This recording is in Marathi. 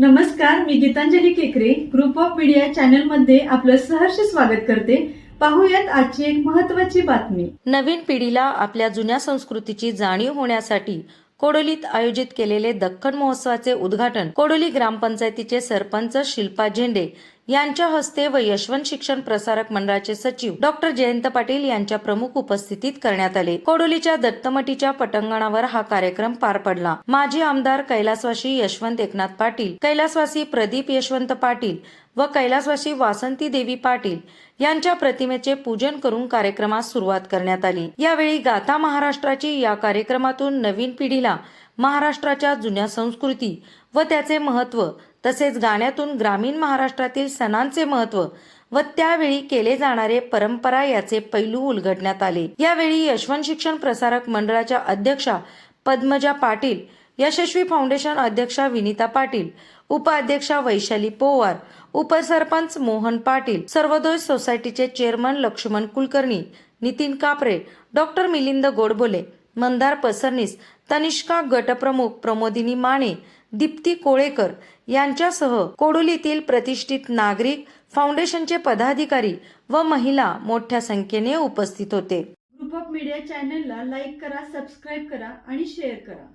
नमस्कार मी गीतांजली केकरे. ग्रुप ऑफ मीडिया चॅनलमध्ये आपलं सहर्ष स्वागत करते. पाहूयात आजची एक महत्वाची बातमी. नवीन पिढीला आपल्या जुन्या संस्कृतीची जाणीव होण्यासाठी कोडोलीत आयोजित केलेले दख्खन महोत्सवाचे उद्घाटन कोडोली ग्रामपंचायतीचे सरपंच शिल्पा झेंडे यांच्या हस्ते व यशवंत शिक्षण प्रसारक मंडळाचे सचिव डॉक्टर जयंत पाटील यांच्या प्रमुख उपस्थितीत करण्यात आले. कोडोलीच्या दत्तमटीच्या पटंगणावर हा कार्यक्रम पार पडला. माजी आमदार कैलासवासी यशवंत एकनाथ पाटील कैलासवासी प्रदीप यशवंत पाटील व कैलासवासी वासंती देवी पाटील यांच्या प्रतिमेचे पूजन करून कार्यक्रमास सुरुवात करण्यात आली. यावेळी गाथा महाराष्ट्राची या कार्यक्रमातून नवीन पिढीला महाराष्ट्राच्या जुन्या संस्कृती व त्याचे महत्त्व तसेच गाण्यातून ग्रामीण महाराष्ट्रातील सणांचे महत्त्व व त्यावेळी केले जाणारे परंपरा याचे पैलू उलगडण्यात आले. यावेळी यशवंत शिक्षण प्रसारक मंडळाच्या अध्यक्षा पद्मजा पाटील यशस्वी फाउंडेशन अध्यक्षा विनिता पाटील उपाध्यक्षा वैशाली पोवार उपसरपंच मोहन पाटील सर्वोदय सोसायटीचे चेअरमन लक्ष्मण कुलकर्णी नितीन कापरे डॉक्टर मिलिंद गोडबोले मंदार पसरनीस तनिष्का गटप्रमुख प्रमोदिनी माने दीप्ती कोळेकर यांच्यासह कोडोलीतील प्रतिष्ठित नागरिक फाउंडेशनचे पदाधिकारी व महिला मोठ्या संख्येने उपस्थित होते. ग्रुप ऑफ मीडिया चॅनलला लाईक करा सबस्क्राईब करा आणि शेअर करा.